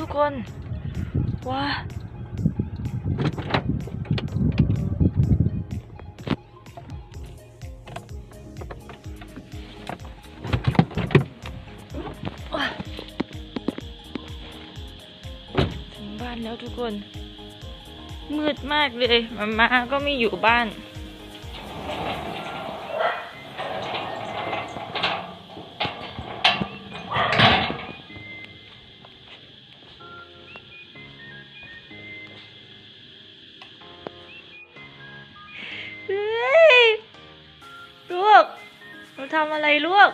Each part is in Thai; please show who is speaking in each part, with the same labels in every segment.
Speaker 1: ทุกคนว้าว้าถึงบ้านแล้วทุกคน มืดมากเลยมาม่าก็ไม่อยู่บ้าน ทำอะไรลูก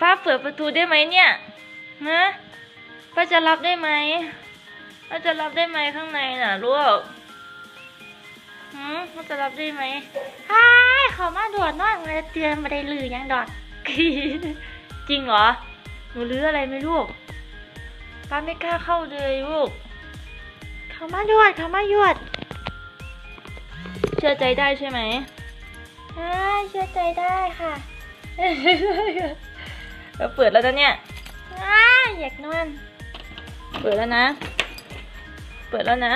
Speaker 1: ป้าเปิดประตูได้ไหมเนี่ยฮะป้าจะรับได้ไหมป้าจะรับได้ไหมข้างในน่ะลูกหืมป้าจะรับได้ไหมฮ่ายเขามาด่วนนอนเลยเตือนมาได้ลือยังดอดจริงเหรอหนูลืออะไรไหมลูกป้าไม่กล้าเข้าเลยลูกเขามาด่วนเขามาหยวด เชื่อใจได้ใช่ไหม ใช่เชื่อใจได้ค่ะเราเปิดแล้วนะเนี่ยอ้าอยากนอน เปิดแล้วนะ เปิดแล้วนะ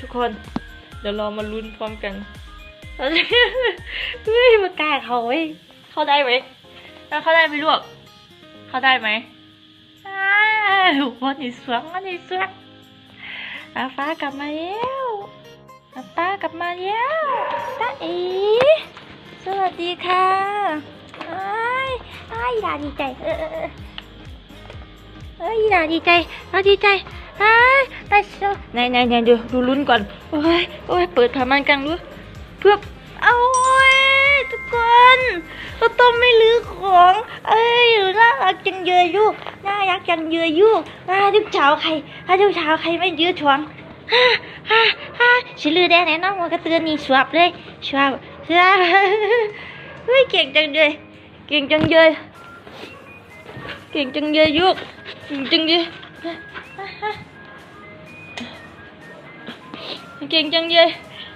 Speaker 1: ทุกคน เดี๋ยวเรามาลุ้นพร้อมกันเฮ้ยมากล้าเขาเว้ยเข้าได้ไหมแล้วเข้าได้ไหมลูกเข้าได้ไหมอ้าววันนี้สวงวันนี้สวงอาฟ้ากลับมาแล้วป้าป้ากลับมาแล้วตาเอ๋ สวัสดีค่ะไอ้ายอ้ยดาดีใจเออเออเออเอ้ยดาดีใจเราดีใจไอ้ไปโชว์ไหนไหนไหนดูดูลุ้นก่อน โอ้ยโอ้ยเปิดผ้ามันกลางดูเพื่อเอาโอ้ทุกคนเราต้องไม่ลือของ เอ้ยน่ารักจังเยยลูกน่ารักจังเยยลูกอ่าทุกเช้าใครอ่าทุกเช้าใครไม่ยืดช่วงฮ่าฮ่าฮ่าฉันลือได้แน่นอนว่ากระเตือนนี่สวบเลยสวบ Dạ. ra với kiền chân dê. Kiền chân dê. Kiền chân dê vuốt. Kiền chân dê. Kiền chân dê.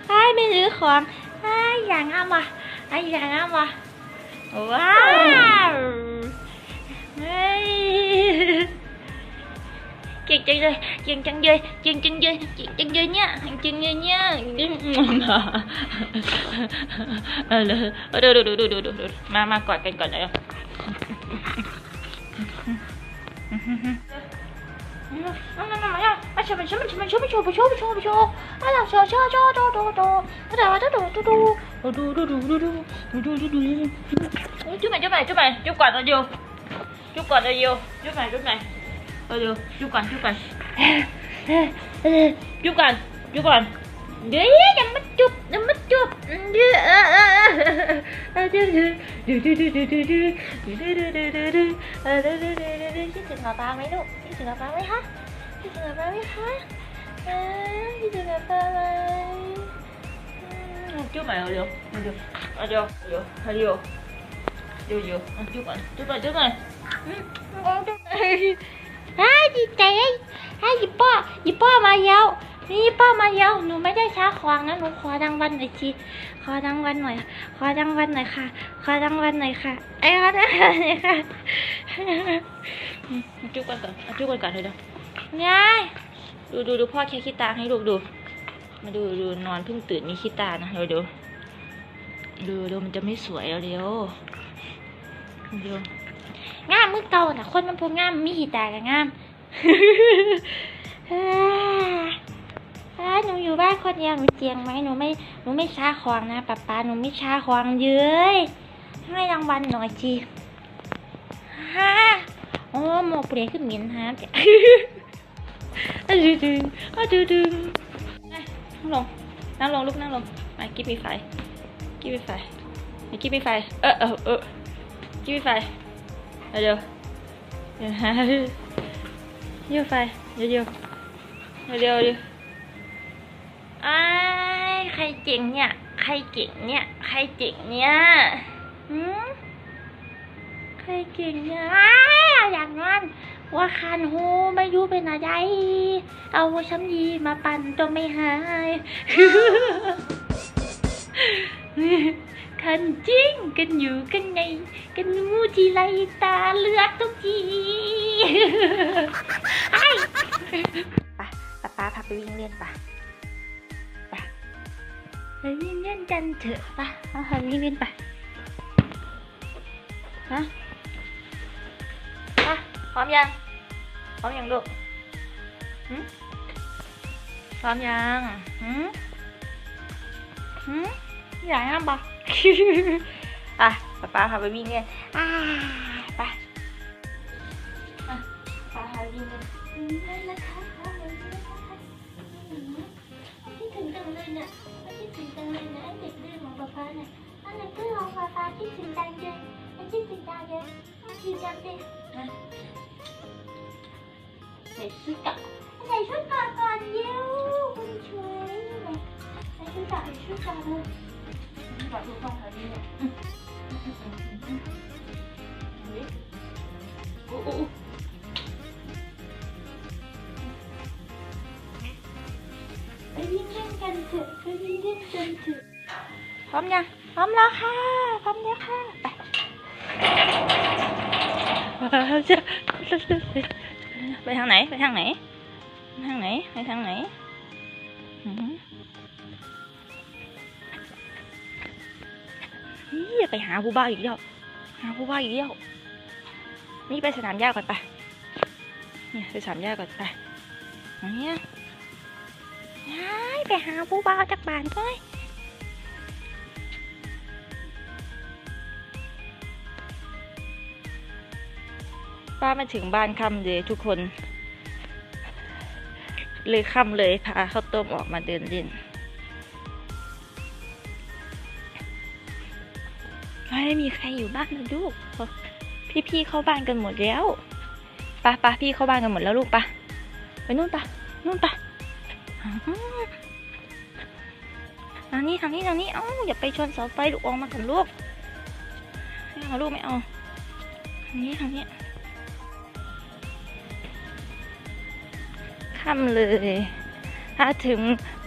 Speaker 1: Ai mấy đứa khoảng ai dàn âm à. Ai dàn âm à. Wow. Hey chị chơi rồi chân chân dơi chân chân dơi chân chân dơi nhá chân dơi nhá. Được được được được được được mà mà quạt cành còn lại không chú mày chú mày chú mày. Chú quạt nó vô. Chú quạt nó vô. Chú mày chú mày. Aduh, cukan, cukan. Cukan, cukan. Dia yang mecup, yang mecup. Dia aduh aduh aduh aduh aduh aduh Chứ trường hợp ba mấy đâu? Chứ trường hợp ba mấy hả? Chứ trường hợp ba mấy hả? Chứ trường hợp ba mấy. Chú mày rồi được. Được. Aduh, aduh, aduh. Vô vô, ăn trước rồi, trước rồi, trước rồi Con trước đây ไอ้ดีใจไอ้ยีป้อยีป้อมาเยาวนี่ป้ามาเยาวหนูไม่ได้ช้าขวางนะหนูขอดังวันหน่อยทีขอดังวันหน่อย ขอดังวันหน่อยค่ะ ขอดังวันหน่อยค่ะ ไอ้ขอดังวนหน่ค่ะจุกกัอนจุกกันก่นเอะเดี๋ยวยายดูดูดูพ่อแค่ขี้ตาให้ลูกดู มาดูดูนอนเพิ่งตื่นมีขี้ตานะเดี๋ยวดูดูดูมันจะไม่สวยแล้วเดี๋ยวดู งามมือเก่าน่ะ คนมันพูดงามมีหีตากับงามอ่าหนูอยู่บ้านคนเดียวหนูเจียงไหมหนูไม่หนูไม่ช้าควงนะป๊าป๊าหนูไม่ช้าควงเย้ยให้รางวัลหน่อยจีฮ่าโอ้หมกเปลี่ยนขึ้นเหม็นฮะจ้ะอะดึดึงอะดึดึงนั่งลงนั่งลงลูกนั่งลงมากิ๊บมีไฟกิ๊บมีไฟมีกิ๊บมีไฟเออเออเออกิ๊บมีไฟ เดี๋ยวเดี๋ยวหาเดี๋ยวไฟเดี๋ยวเดี๋ยวเดี๋ยวเดี๋ยวเดี๋ยวไอ้ใครเจ๋งเนี่ย ใครเจ๋งเนี่ย ใครเจ๋งเนี่ยหืมใครเก่งเนี่ยอ้ายอย่างนั้นว่าคันหูไม่รู้เป็นอะไรเอาช้ำยีมาปั่นก็ไม่หาย คันจริงกันอยู่กันในกันมูทีไรตาเลือดทุกทีไอ้ไปป๊าป๊าพาไปวิ่งเล่นปะไปไปวิ่งเล่นกันเถอะปะเอาพาวิ่งเล่นปะฮะไปพร้อมยังพร้อมยังลูกหืมพร้อมยังหืมหืมอยากยังปะ อะป๊าป๊าพาไปวิ่งเล่นอ่าไปอะป๊าพาไปวิ่งเล่นอืมนั่นแหละค่ะพาไปวิ่งเล่นนะคะอืมคิดถึงจังเลยเนี่ยคิดถึงจังเลยนะไอ้เด็กดื้อของป๊าป๊าเนี่ยอันไหนดื้อของป๊าป๊าคิดถึงจังเลยคิดถึงจังเลยคิดจังเลยนะใส่ชุดเกาะใส่ชุดเกาะก่อนเย้วคุณช่วยใส่ชุดเกาะใส่ชุดเกาะเลย ก่อนทุกคนค่ะนี่เนี่ยโอ้โอ้ไปวิ่งเล่นกันเไปวิ่งเล่นกันเถอะพร้อมยังพร้อมแล้วค่ะพร้อมแล้วค่ะไปหาผู้บ้าอีกแล้วหาผู้บ้าอีกแล้วนี่ไปสนามหญ้าก่อนไปเนี่ยไปสนามหญ้าก่อนไปเนี้ยย้ายไปหาผู้บ่าจากบ้านไปป้ามาถึงบ้านค่ำเลยทุกคน เลยค่ำเลยพาข้าวต้มออกมาเดินเล่น ไม่มีใครอยู่บ้านนะลูก พี่ๆเข้าบ้านกันหมดแล้วปะปะพี่เข้าบ้านกันหมดแล้วลูกปะไปนู่นปะนู่นปะทางนี้ทางนี้ทางนี้ เอ้าอย่าไปชนเสาไฟลูกออกมากับลูกไม่เอาลูกไม่เอาทางนี้ทางนี้ค่ำเลย ถ้าถึง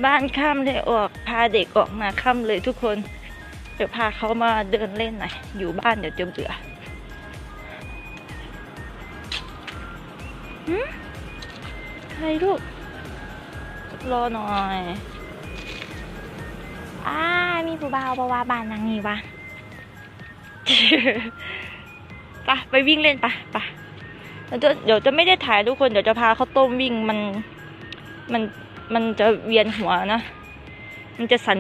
Speaker 1: บ้านค่ำเลยออก พาเด็กออกมาค่ำเลยทุกคน เดี๋ยวพาเขามาเดินเล่นหน่อย อยู่บ้านเดี๋ยวจะเบื่อหืมอะไรลูก รอหน่อยอ้ามีผู้บ่าวบาวาบ้านนางนี่วะไปะไปวิ่งเล่นปะปะเดี๋ยวจะเดี๋ยวจะไม่ได้ถ่ายทุกคนเดี๋ยวจะพาเขาต้มวิ่งมันมันมันจะเวียนหัวนะ มันจะสั่น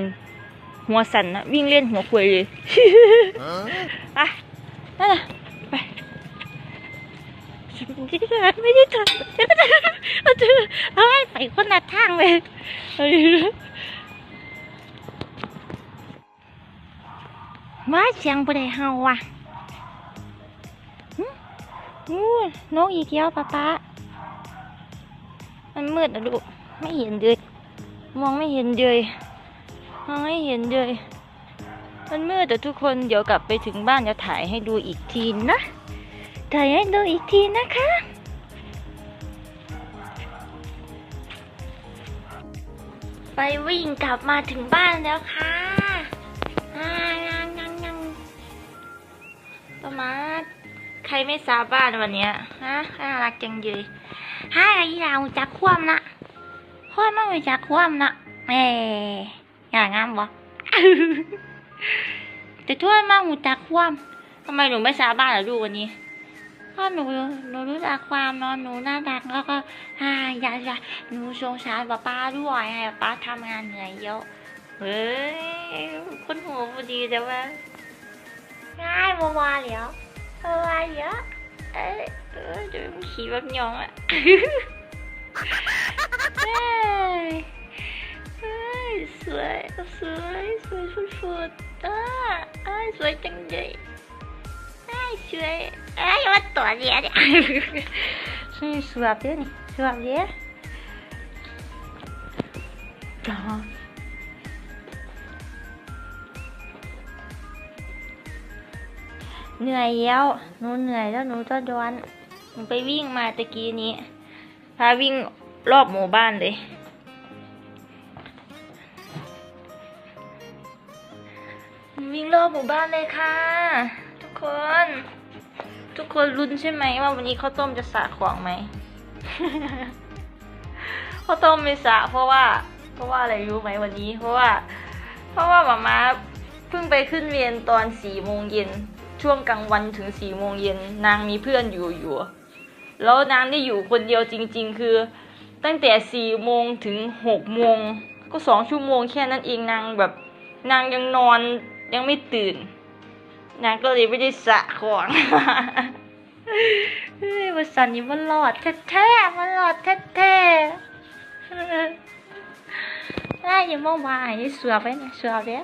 Speaker 1: หัวสั่นนะวิ่งเล่นหัวควยเลยไปนั่นน่ะไปไม่ได้ทำไม่ได้ทำไม่ได้ทำเอาเธอเอาให้ไปคนละทางเลยเอาดิว่าเสียงบ่ได้เฮาว่ะหึอู้นกอีกแล้วป้าป้ามันมืดนะลูกไม่เห็นเลยมองไม่เห็นเลยมอง ไม่เห็นเลย มันมืดแต่ทุกคนเดี๋ยวกลับไปถึงบ้านจะถ่ายให้ดูอีกทีนะ ถ่ายให้ดูอีกทีนะคะ ไปวิ่งกลับมาถึงบ้านแล้วค่ะอ่ายังยังยังประมาใครไม่ทราบบ้านวันเนี้ยฮะน่ารักจังเลยฮ่าไอ้ดาวจักคว่ำนะพ่อไม่จักคว่ำนะแหม อย่างงามวะแต่ถ้วยมากหูจักคว่ำทำไมหนูไม่ทราบ้านหรอลูกวันนี้พ่อหนูหนูรู้จักความเนอนหนูน่ารักแล้วก็อ่าอยากจะหนูสงสารป้าป้าด้วยให้ป้าทำงานเหนื่อยเยอะเฮ้ยคนหัวพอดีแต่ว่าง่ายมัวๆเหลียวมัวๆเยอะเอ้ยเออเดี๋ยวขี่แบบยองอะ สุดๆอ่าเอ้สวยจังเลย ai xuôi ai bắt tỏ gì đấy xuôi xuôi thế này xuôi thế đó เหนื่อยแล้วหนูเหนื่อยแล้วหนูจะดวนหนูไปวิ่งมาตะกี้นี้พาวิ่งรอบหมู่บ้านเลย รอบหมู่บ้านเลยค่ะ ทุกคน ทุกคนรุนใช่ไหมว่าวันนี้ข้าวต้มจะสระของไหมข้าวต้มไม่สระเพราะว่า เพราะว่าอะไรรู้ไหมวันนี้ เพราะว่า เพราะว่าหมามาเพิ่งไปขึ้นเรียนตอนสี่โมงเย็นช่วงกลางวันถึงสี่โมงเย็นนางมีเพื่อนอยู่อยู่แล้วนางได้อยู่คนเดียวจริง ๆ คือ ตั้งแต่สี่โมงถึงหกโมงก็สองชั่วโมงแค่นั้นเองนางแบบนางยังนอน ยังไม่ตื่น นางก็เลยไม่ได้สะของเฮ้ยวันสันนี้มันหลอดแท้ๆมันหลอดแท้ๆได้อย่ามองมาอย่าสวบไปนะสวบแล้ว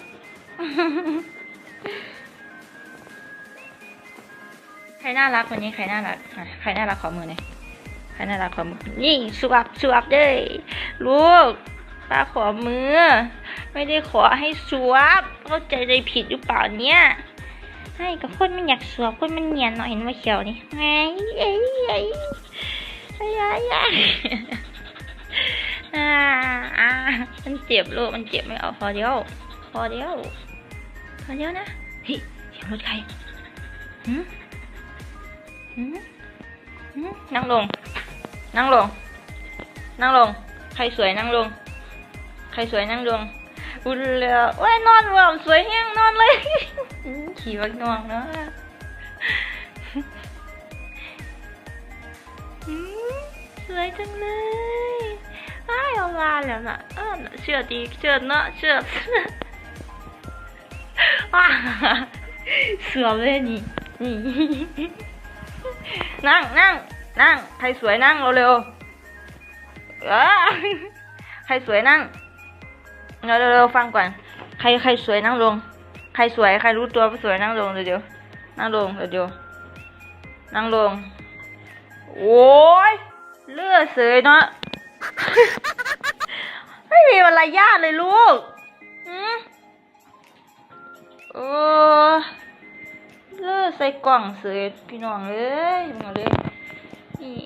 Speaker 1: ใครน่ารักวันนี้ใครน่ารักใครน่ารักขอมือหน่อยใครน่ารักขอมือนี่สวบสวบเลยลูกป้าขอมือ ไม่ได้ขอให้สวบเข้าใจเลยผิดหรือเปล่าเนี่ยให้กับคนมันอยากสวบคนมันเนียนหน่อยเห็นว่าเขียวนี่ไงไอ้ไอ้ไอ้ไอ้ไอ้อ่าอ่ามันเจ็บลูกมันเจ็บไม่เอาพอเดียว พอเดียว พอเดียวนะเฮ้ยเสียงรถใครหืมหืมหืมนั่งลง นั่งลง นั่งลง ใครสวยนั่งลง ใครสวยนั่งลง อุ่นเลยโอ้ยนอนว่ะสวยแห้งนอนเลย ขี่วักนองเนาะสวยจังเลยอ้ายเอาลาแล้วนะเออเชื่อดีเชื่อเนาะเชื่ออ่าสือเลยนี่นี่นั่งนั่งนั่งใครสวยนั่งเร็วๆเออใครสวยนั่ง เร็วเร็วๆฟังก่อน ใครใครสวยนั่งลง ใครสวยใครรู้ตัวว่าสวยนั่งลงเดี๋ยวเดี๋ยวนั่งลงเดี๋ยวนั่งลง โอ้ยเลือดเสยเนาะ ไม่มีมารยาทเลยลูกหืมเออเลือดใส่กล่องเสยพี่น้องเอ้ยมาเลยนี่